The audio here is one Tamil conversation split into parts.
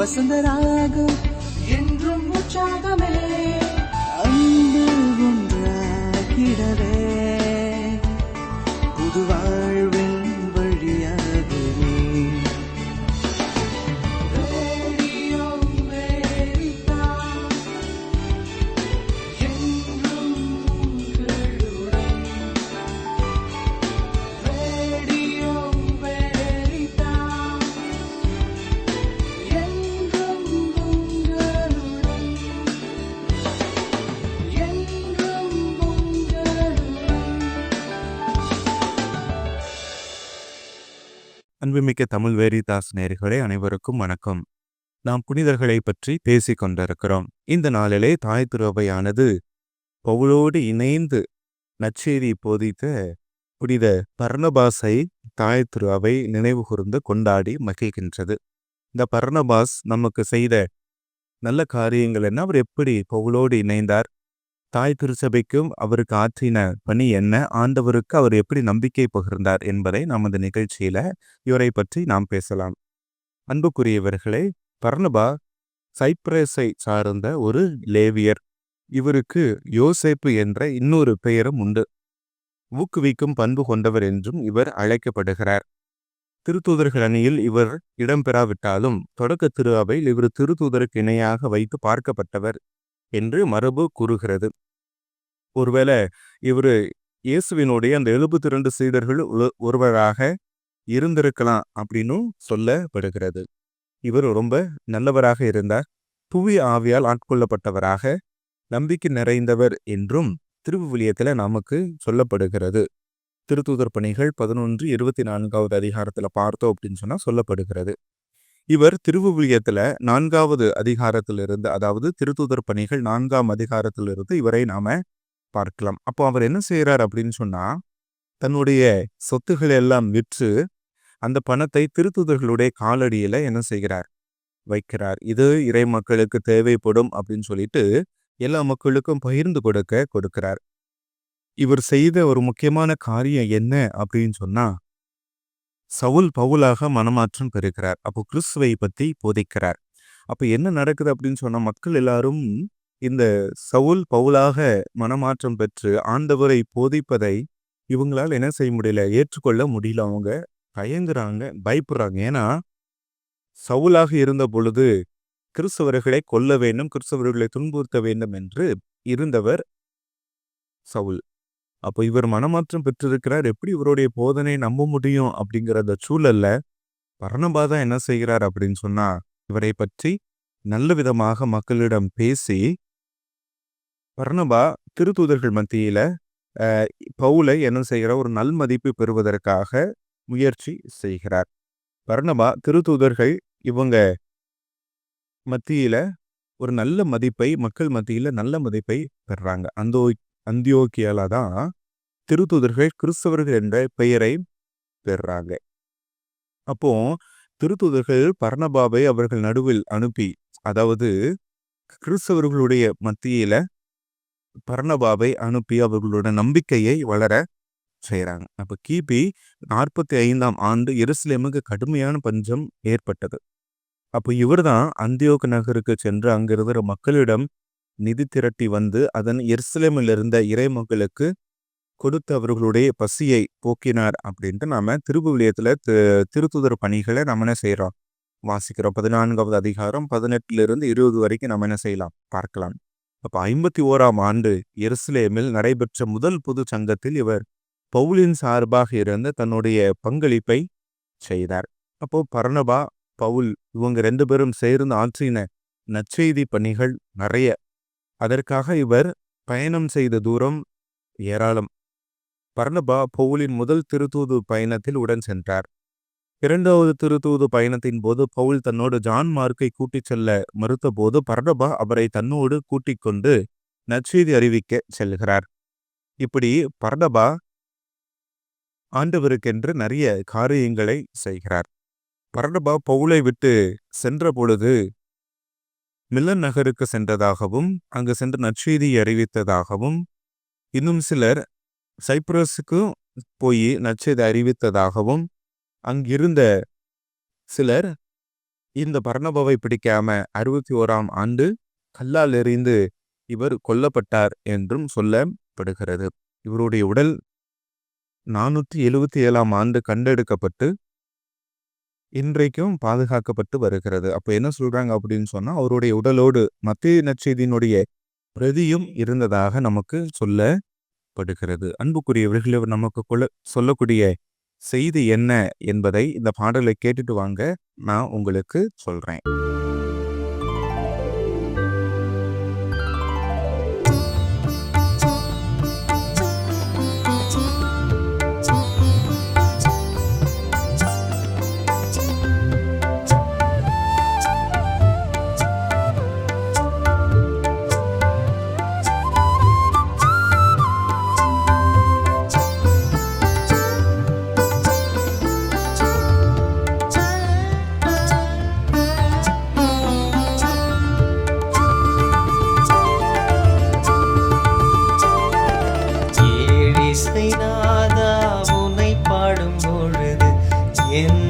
வசந்த ராகம் என்றும் உற்சாகமே அன்பு ஒன்றாகிடவே புது வாழ்வின் அன்புமிக்க தமிழ் வேரிதாஸ் நேர்களே அனைவருக்கும் வணக்கம். நாம் புனிதர்களை பற்றி பேசிக் கொண்டிருக்கிறோம். இந்த நாளிலே தாய் திருவையானது பவுலோடு இணைந்து நச்சேரி போதித்த புனித பர்ணபாஸை தாய் திருவை நினைவு கூர்ந்து கொண்டாடி மகிழ்கின்றது. இந்த பர்ணபாஸ் நமக்கு செய்த நல்ல காரியங்கள் என்ன? அவர் எப்படி பவுலோடு இணைந்தார்? தாய் திருச்சபைக்கும் அவருக்கு ஆற்றின பணி என்ன? ஆண்டவருக்கு அவர் எப்படி நம்பிக்கை பகிர்ந்தார் என்பதை நமது நிகழ்ச்சியில இவரை பற்றி நாம் பேசலாம். அன்புக்குரியவர்களே பர்ணபா சைப்ரஸை சார்ந்த ஒரு லேவியர். இவருக்கு யோசேப்பு என்ற இன்னொரு பெயரும் உண்டு. ஊக்குவிக்கும் பண்பு கொண்டவர் என்றும் இவர் அழைக்கப்படுகிறார். திருத்தூதர்கள் அணியில் இவர் இடம்பெறாவிட்டாலும் தொடக்க திரு அவையில் இவர் திருத்தூதருக்கு இணையாக வைத்து பார்க்கப்பட்டவர். என்று மரபு கூறுகிறது. ஒருவேளை இவர் இயேசுவினுடைய அந்த எழுபத்தி ரெண்டு சீடர்கள் ஒருவராக இருந்திருக்கலாம் அப்படின்னும் சொல்லப்படுகிறது. இவர் ரொம்ப நல்லவராக இருந்தார். புவி ஆவியால் ஆட்கொள்ளப்பட்டவராக நம்பிக்கை நிறைந்தவர் என்றும் திருவிவிலியத்தில் நமக்கு சொல்லப்படுகிறது. திருத்தூதர் பணிகள் பதினொன்று இருபத்தி நான்காவது அதிகாரத்தில் பார்த்தோம் அப்படின்னு சொன்னா சொல்லப்படுகிறது. இவர் திருவிவிலியத்துல நான்காவது அதிகாரத்திலிருந்து அதாவது திருத்தூதர் பணிகள் நான்காம் அதிகாரத்திலிருந்து இவரை நாம பார்க்கலாம். அப்போ அவர் என்ன செய்கிறார் அப்படின்னு சொன்னா தன்னுடைய சொத்துக்களை எல்லாம் விற்று அந்த பணத்தை திருத்தூதர்களுடைய காலடியில என்ன செய்கிறார்? வைக்கிறார். இது இறை மக்களுக்கு தேவைப்படும் அப்படின்னு சொல்லிட்டு எல்லா மக்களுக்கும் பகிர்ந்து கொடுக்க கொடுக்கிறார். இவர் செய்த ஒரு முக்கியமான காரியம் என்ன அப்படின்னு சொன்னா சவுல் பவுலாக மனமாற்றம் பெறுகிறார். அப்போ கிறிஸ்துவை பத்தி போதிக்கிறார். அப்ப என்ன நடக்குது அப்படின்னு சொன்னா மக்கள் எல்லாரும் இந்த சவுல் பவுலாக மனமாற்றம் பெற்று ஆண்டவரை போதிப்பதை இவங்களால் என்ன செய்ய முடியல? ஏற்றுக்கொள்ள முடியல. அவங்க பயங்குறாங்க பயப்படுறாங்க. ஏன்னா சவுலாக இருந்த பொழுது கிறிஸ்தவர்களை கொல்ல வேண்டும் கிறிஸ்தவர்களை துன்புறுத்த வேண்டும் என்று இருந்தவர் சவுல். அப்போ இவர் மனமாற்றம் பெற்றிருக்கிறார். எப்படி இவருடைய போதனை நம்ப முடியும் அப்படிங்கிற அந்த சூழல்ல பரணபாதா என்ன செய்கிறார் அப்படின்னு சொன்னா இவரை பற்றி நல்ல விதமாக மக்களிடம் பேசி பர்ணபா திருத்தூதர்கள் மத்தியில அஹ், பவுலை என்ன செய்கிற ஒரு நல் மதிப்பு பெறுவதற்காக முயற்சி செய்கிறார். பர்ணபா திருத்தூதர்கள் இவங்க மத்தியில ஒரு நல்ல மதிப்பை மக்கள் மத்தியில நல்ல மதிப்பை பெறுறாங்க அந்த அந்தியோக்கியால தான் திருத்துதர்கள் கிறிஸ்தவர்கள் என்ற பெயரை பெறுறாங்க அப்போ திருத்தூதர்கள் பர்ணபாவை அவர்கள் நடுவில் அனுப்பி அதாவது கிறிஸ்தவர்களுடைய மத்தியில பர்ணபாவை அனுப்பி அவர்களோட நம்பிக்கையை வளர செய்கிறாங்க அப்ப கிபி நாற்பத்தி ஐந்தாம் ஆண்டு எருசலேமுக்கு கடுமையான பஞ்சம் ஏற்பட்டது. அப்போ இவர்தான் அந்தியோக நகருக்கு சென்று அங்கிருக்கிற மக்களிடம் நிதி திரட்டி வந்து அதன் எருசலேமிலிருந்த இருந்த இறை கொடுத்து அவர்களுடைய பசியை போக்கினார் அப்படின்ட்டு நாம திருபுவிலியத்துல திருத்துதர் பணிகளை நம்ம என்ன செய்யறோம் வாசிக்கிறோம். பதினான்காவது அதிகாரம் பதினெட்டுல இருந்து இருபது வரைக்கும் நம்ம என்ன செய்யலாம்? பார்க்கலாம். அப்ப ஐம்பத்தி ஓராம் ஆண்டு எருசலேமில் நடைபெற்ற முதல் பொது சங்கத்தில் இவர் பவுலின் சார்பாக இருந்த தன்னுடைய பங்களிப்பை செய்தார். அப்போ பர்ணபா பவுல் இவங்க ரெண்டு பேரும் சேர்ந்து ஆற்றின நற்செய்தி பணிகள் நிறைய அதற்காக இவர் பயணம் செய்த தூரம் ஏராளம். பர்ணபா பவுலின் முதல் திருத்தூது பயணத்தில் உடன் சென்றார். இரண்டாவது திருத்தூது பயணத்தின் போது பவுல் தன்னோடு ஜான் மார்க்கை கூட்டிச் செல்ல மறுத்தபோது பர்ணபா அவரை தன்னோடு கூட்டிக் கொண்டு நற்செய்தி அறிவிக்க செல்கிறார். இப்படி பர்ணபா ஆண்டவருக்கென்று நிறைய காரியங்களை செய்கிறார். பர்ணபா பவுலை விட்டு சென்ற பொழுது மில்லன் நகருக்கு சென்றதாகவும் அங்கு சென்று நற்செய்தியை அறிவித்ததாகவும் இன்னும் சிலர் சைப்ரஸுக்கு போய் நற்செய்தி அறிவித்ததாகவும் அங்கிருந்த சிலர் இந்த பர்ணபவை பிடிக்காம அறுபத்தி ஓராம் ஆண்டு கல்லால் எறிந்து இவர் கொல்லப்பட்டார் என்றும் சொல்லப்படுகிறது. இவருடைய உடல் நானூற்றி எழுவத்தி ஏழாம் ஆண்டு கண்டெடுக்கப்பட்டு இன்றைக்கும் பாதுகாக்கப்பட்டு வருகிறது. அப்போ என்ன சொல்றாங்க அப்படின்னு சொன்னா அவருடைய உடலோடு மத்திய நற்செய்தியினுடைய பிரதியும் இருந்ததாக நமக்கு சொல்லப்படுகிறது. அன்புக்குரியவர்கள் இவர் நமக்கு கொள்ள சொல்லக்கூடிய செய்தி என்ன என்பதை இந்த பாடலை கேட்டுட்டு வாங்க நான் உங்களுக்கு சொல்றேன். இசைநாதா உனை பாடும் பொழுது என்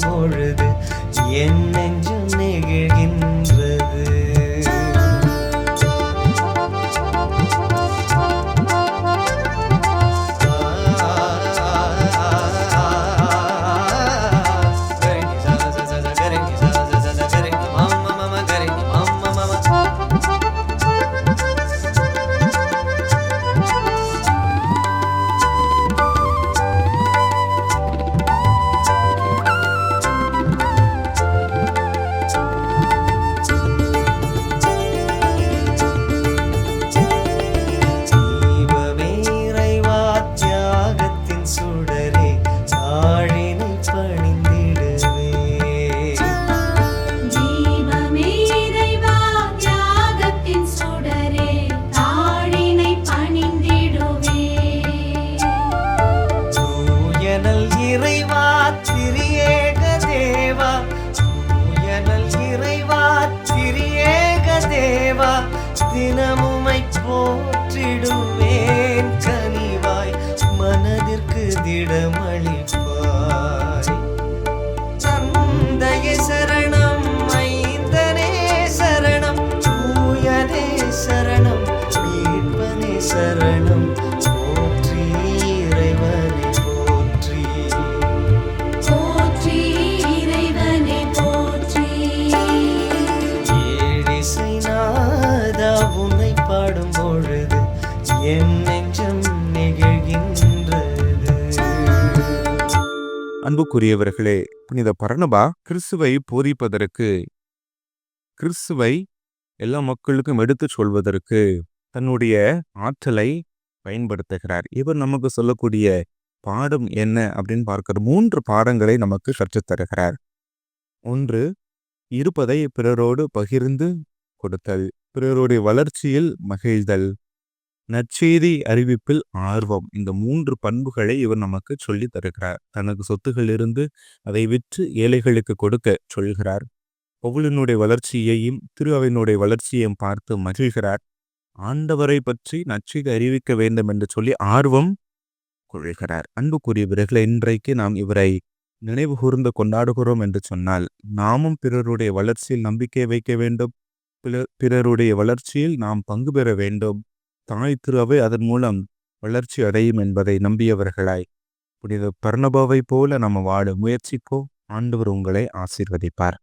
பொழுது என் நெஞ்சு அன்புக்குரியவர்களே புனித பரணபா கிறிஸ்துவை போதிப்பதற்கு கிறிஸ்துவை எல்லா மக்களுக்கும் எடுத்துச் சொல்வதற்கு தன்னுடைய ஆற்றலை பயன்படுத்துகிறார். இவர் நமக்கு சொல்லக்கூடிய பாடம் என்ன அப்படின்னு பார்க்கிற மூன்று பாடங்களை நமக்கு கற்றுத்தருகிறார் ஒன்று இருப்பதை பிறரோடு பகிர்ந்து கொடுத்தல். பிறருடைய வளர்ச்சியில் மகிழ்தல். நற்செய்தி அறிவிப்பில் ஆர்வம். இந்த மூன்று பண்புகளை இவர் நமக்கு சொல்லி தருகிறார். தனக்கு சொத்துகள் இருந்து அதை விற்று ஏழைகளுக்கு கொடுக்க சொல்கிறார். பவுலினுடைய வளர்ச்சியையும் திரு அவையினுடைய வளர்ச்சியையும் பார்த்து மகிழ்கிறார். ஆண்டவரை பற்றி நற்செய்தி அறிவிக்க வேண்டும் என்று சொல்லி ஆர்வம் கொள்கிறார். அன்புக்குரியவர்களை இன்றைக்கு நாம் இவரை நினைவு கூர்ந்து கொண்டாடுகிறோம் என்று சொன்னால் நாமும் பிறருடைய வளர்ச்சியில் நம்பிக்கை வைக்க வேண்டும். பிற- பிறருடைய வளர்ச்சியில் நாம் பங்கு பெற வேண்டும். தாய் திருவை அதன் மூலம் வளர்ச்சி அடையும் என்பதை நம்பியவர்களாய் புனித பர்ணபாவை போல நம்ம வாழ முயற்சிப்போம். ஆண்டவர் உங்களை ஆசீர்வதிப்பார்.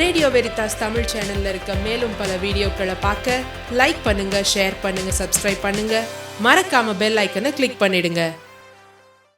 ரேடியோ வெரிதாஸ் தமிழ் சேனல்ல இருக்க மேலும் பல வீடியோக்களை பார்க்க லைக் பண்ணுங்க ஷேர் பண்ணுங்க சப்ஸ்கிரைப் பண்ணுங்க. மறக்காம பெல் ஐக்கனை கிளிக் பண்ணிடுங்க.